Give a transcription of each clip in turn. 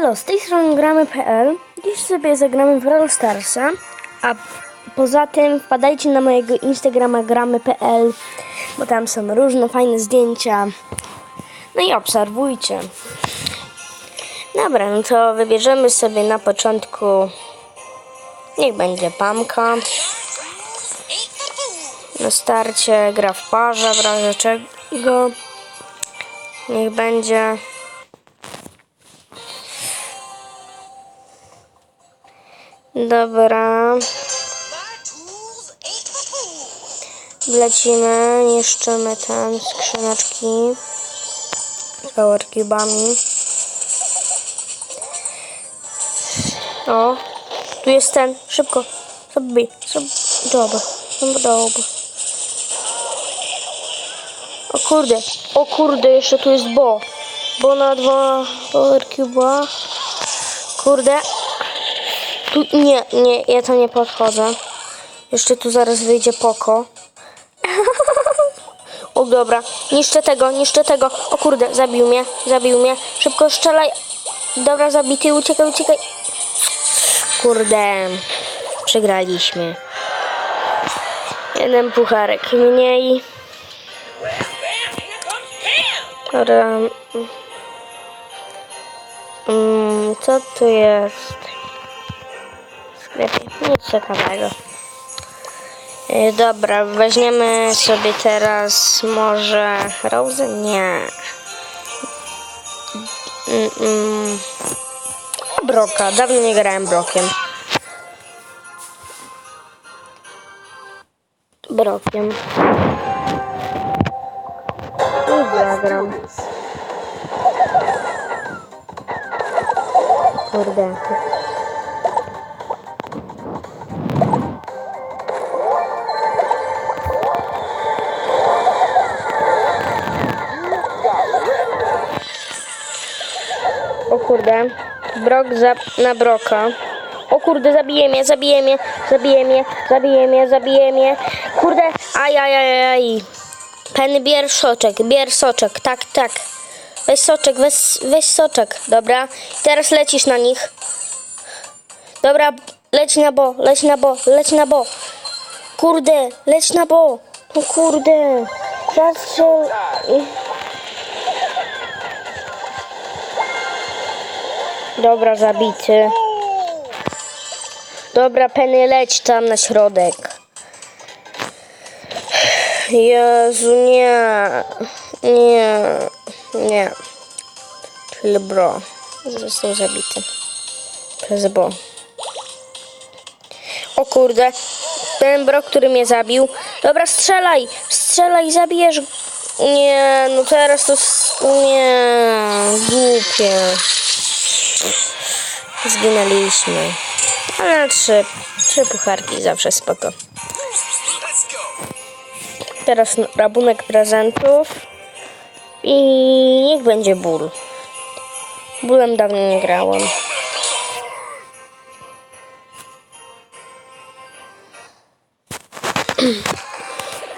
Elo, z tej strony gramy.pl. Dziś sobie zagramy w Brawl Starsa, a poza tym wpadajcie na mojego Instagrama gramy.pl, bo tam są różne fajne zdjęcia. No i obserwujcie. Dobra, no to wybierzemy sobie na początku, niech będzie Pamka. Na starcie gra w parze, w razie czego. Niech będzie Dobra, lecimy, niszczymy tam skrzyneczki z power cubami. O, tu jest ten, szybko, sobie, dobra, no dobra. O kurde, o kurde, jeszcze tu jest bo. Bo na dwa power cube'a. Kurde, tu nie, nie, ja to nie podchodzę. Jeszcze tu zaraz wyjdzie poko. o dobra, niszczę tego, niszczę tego. O kurde, zabił mnie, zabił mnie. Szybko strzelaj. Dobra, zabity, uciekaj, uciekaj. Kurde, przegraliśmy. Jeden pucharek mniej. Dobra. Mm, co tu jest? Sklepie. Nic ciekawego. E, Dobra, weźmiemy sobie teraz może Rose? Nie. Mm, mm. Broka, dawno nie grałem brokiem. Brokiem. I zagram. Kurde. Kurde. Brok za, na broka. O kurde, zabije mnie, zabije mnie, zabije mnie, zabije mnie, zabije mnie. Kurde, aj, aj, aj, aj. Pen, bier soczek, bier soczek, tak, tak. Weź soczek, weź, weź soczek, dobra. Teraz lecisz na nich. Dobra, leć na bo, leć na bo, leć na bo. Kurde, leć na bo. No kurde. Zastrzel. Dobra, zabity. Dobra, Penny, leć tam na środek. Jezu, nie. Nie. Nie. Czyli bro. Został zabity. Przez bo. O kurde. Ten bro, który mnie zabił. Dobra, strzelaj. Strzelaj, zabijesz. Nie, no teraz to... Nie. Głupie. Zginęliśmy. Ale trzy, trzy pucharki zawsze spoko. Teraz rabunek prezentów. I niech będzie ból. Bólem dawno nie grałam.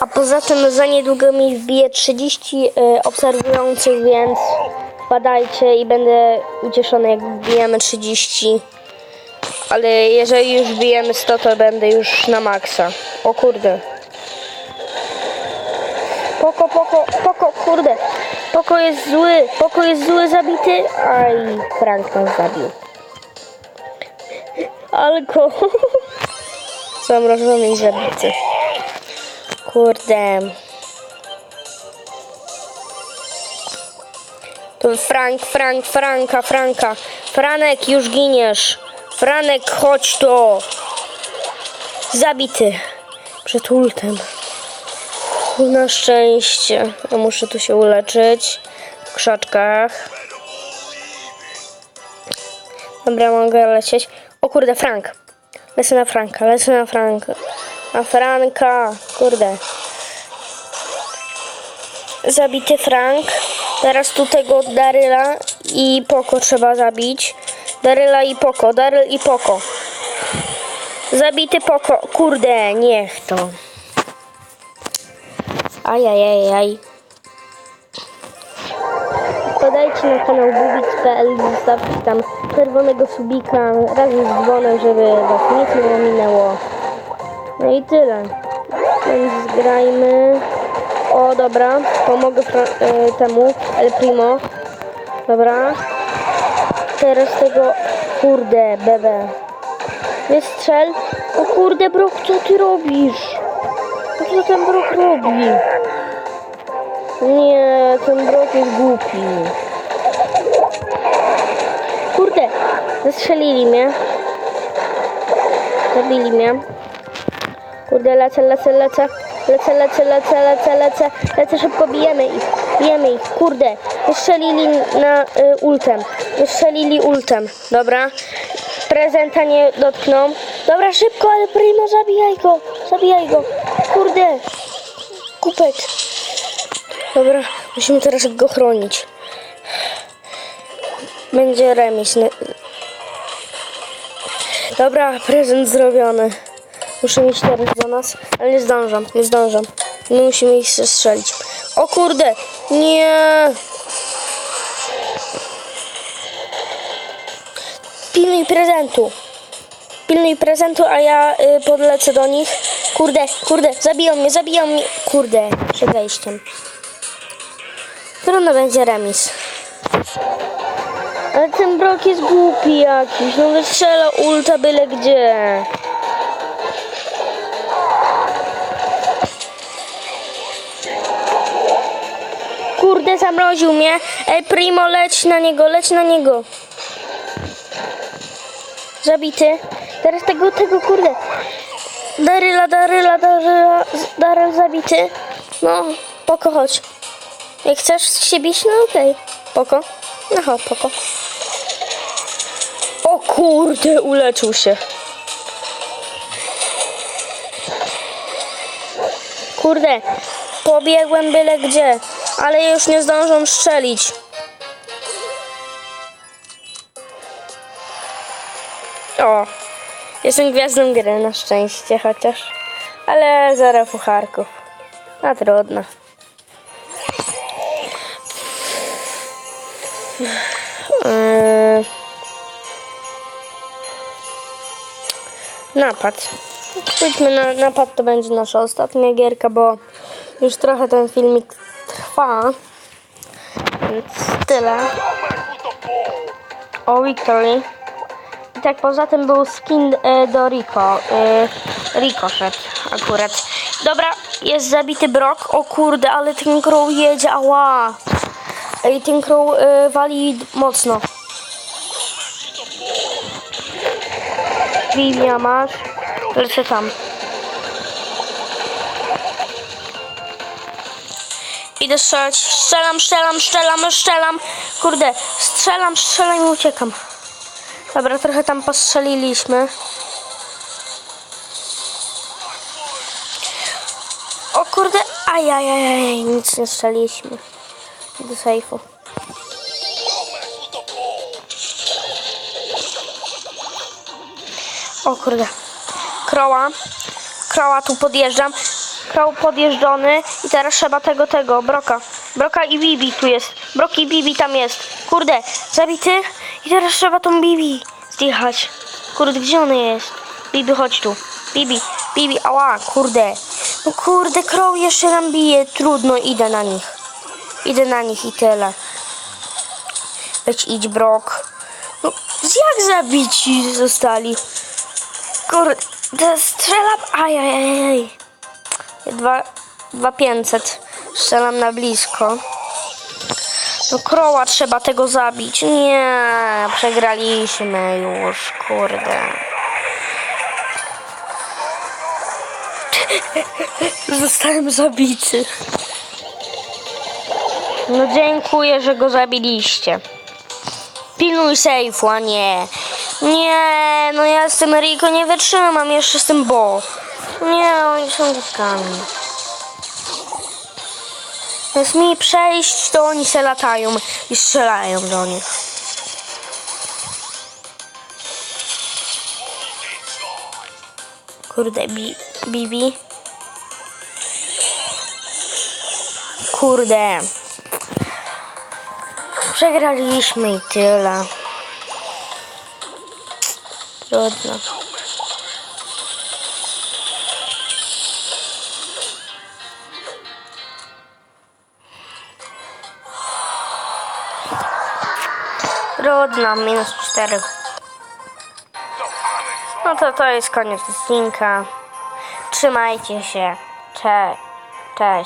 A poza tym za niedługo mi wbije 30 y, obserwujących, więc wpadajcie i będę ucieszony jak wbijemy 30. Ale jeżeli już wbijemy 100, to będę już na maksa. O kurde. Poko, poko, poko, kurde. Poko jest zły, poko jest zły, zabity. Aj, Frank nas zabił. Alko. Zamrożony i zabity. Kurde. Frank, Frank, Franka, Franka. Franek, już giniesz. Franek, chodź to. Zabity. Przed ultem. Na szczęście. Ja muszę tu się uleczyć. W krzaczkach. Dobra, mogę lecieć. O kurde, Frank. Lecę na Franka, lecę na Franka. Na Franka. Kurde. Zabity Frank. Teraz tu tego Daryla i Poko trzeba zabić. Daryla i Poko, Daryl i Poko. Zabity Poko. Kurde, niech to. Ajajajaj. Podajcie na kanał bubik.pl zostawcie tam czerwonego subika razem z dzwonem, żeby was nic nie ominęło. No i tyle. Więc zgrajmy. O, dobra. Pomogę e, temu El Primo. Dobra. Teraz tego... Kurde, bebe. Wystrzel. O kurde, Brok, co ty robisz? Co ten Brok robi? Nie, ten Brok jest głupi. Kurde, zastrzelili mnie. Zabili mnie. Kurde, lecę, lecę, lecę. Lecę, lecę, lecę, lecę, lecę. Lecę szybko, bijemy ich. Bijemy ich. Kurde, wystrzelili na y, ultem. Wystrzelili ultem. Dobra. Prezenta nie dotkną. Dobra, szybko, ale Primo, zabijaj go. Zabijaj go. Kurde. Kupet. Dobra, musimy teraz go chronić. Będzie remis. Dobra, prezent zrobiony. Muszę iść teraz do nas, ale nie zdążam, nie zdążam. My musimy ich strzelić. O kurde, nie! Pilnuj prezentu. Pilnuj prezentu, a ja y, podlecę do nich. Kurde, kurde, zabiją mnie, zabiją mnie. Kurde, przed wejściem. Trudno będzie remis. Ale ten brok jest głupi jakiś. No wystrzela ulta byle gdzie. Kurde, zamroził mnie. Ej, Primo, leć na niego, leć na niego. Zabity. Teraz tego, tego, kurde. Daryla, Daryla, Daryla, Daryl zabity. No, poko, chodź. Jak chcesz się bić, no okej. Poko. No chodź, poko. O kurde, uleczył się. Kurde, pobiegłem byle gdzie, ale już nie zdążą strzelić. O, jestem gwiazdą gry na szczęście chociaż. Ale zero pucharków. A trudno. Yy. Napad. Pójdźmy na napad, to będzie nasza ostatnia gierka, bo już trochę ten filmik trwa. Więc tyle. O Victory. I tak poza tym był skin e, do Rico. E, Ricochet akurat. Dobra, jest zabity Brock. O kurde, ale ten crow jedzie, ała. Ej, ten crow e, wali mocno. Vivia masz. Lecę tam. Idę strzelać. Strzelam, strzelam, strzelam, strzelam. Kurde, strzelam, strzelam i uciekam. Dobra, trochę tam postrzeliliśmy. O kurde, ajajajaj, nic nie strzeliliśmy. Do sejfu. O kurde. Kroła. Kroła tu podjeżdżam. Kroł podjeżdżony i teraz trzeba tego, tego, Broka. Broka i Bibi tu jest. Brok i Bibi tam jest. Kurde, zabity i teraz trzeba tą Bibi zjechać. Kurde, gdzie on jest? Bibi, chodź tu. Bibi, Bibi, ała, kurde. No kurde, Kroł jeszcze nam bije. Trudno, idę na nich. Idę na nich i tyle. Leć idź, Brok. No, jak zabici zostali? Kurde, strzelam. Ajajajaj. Dwa, dwa 500. Strzelam na blisko. No kroła trzeba tego zabić. Nie, przegraliśmy już, kurde. Zostałem zabity. No dziękuję, że go zabiliście. Pilnuj sejfu, a nie. Nie, no ja z tym Rico nie wytrzymam, jeszcze z tym Bo. Nie, oni są dziewkami. Jest mi przejść, to oni se latają i strzelają do nich. Kurde, bi Bibi. Kurde. Przegraliśmy i tyle. Trudno. Trudno, minus 4. No to to jest koniec odcinka. Trzymajcie się. Cześć. Cześć.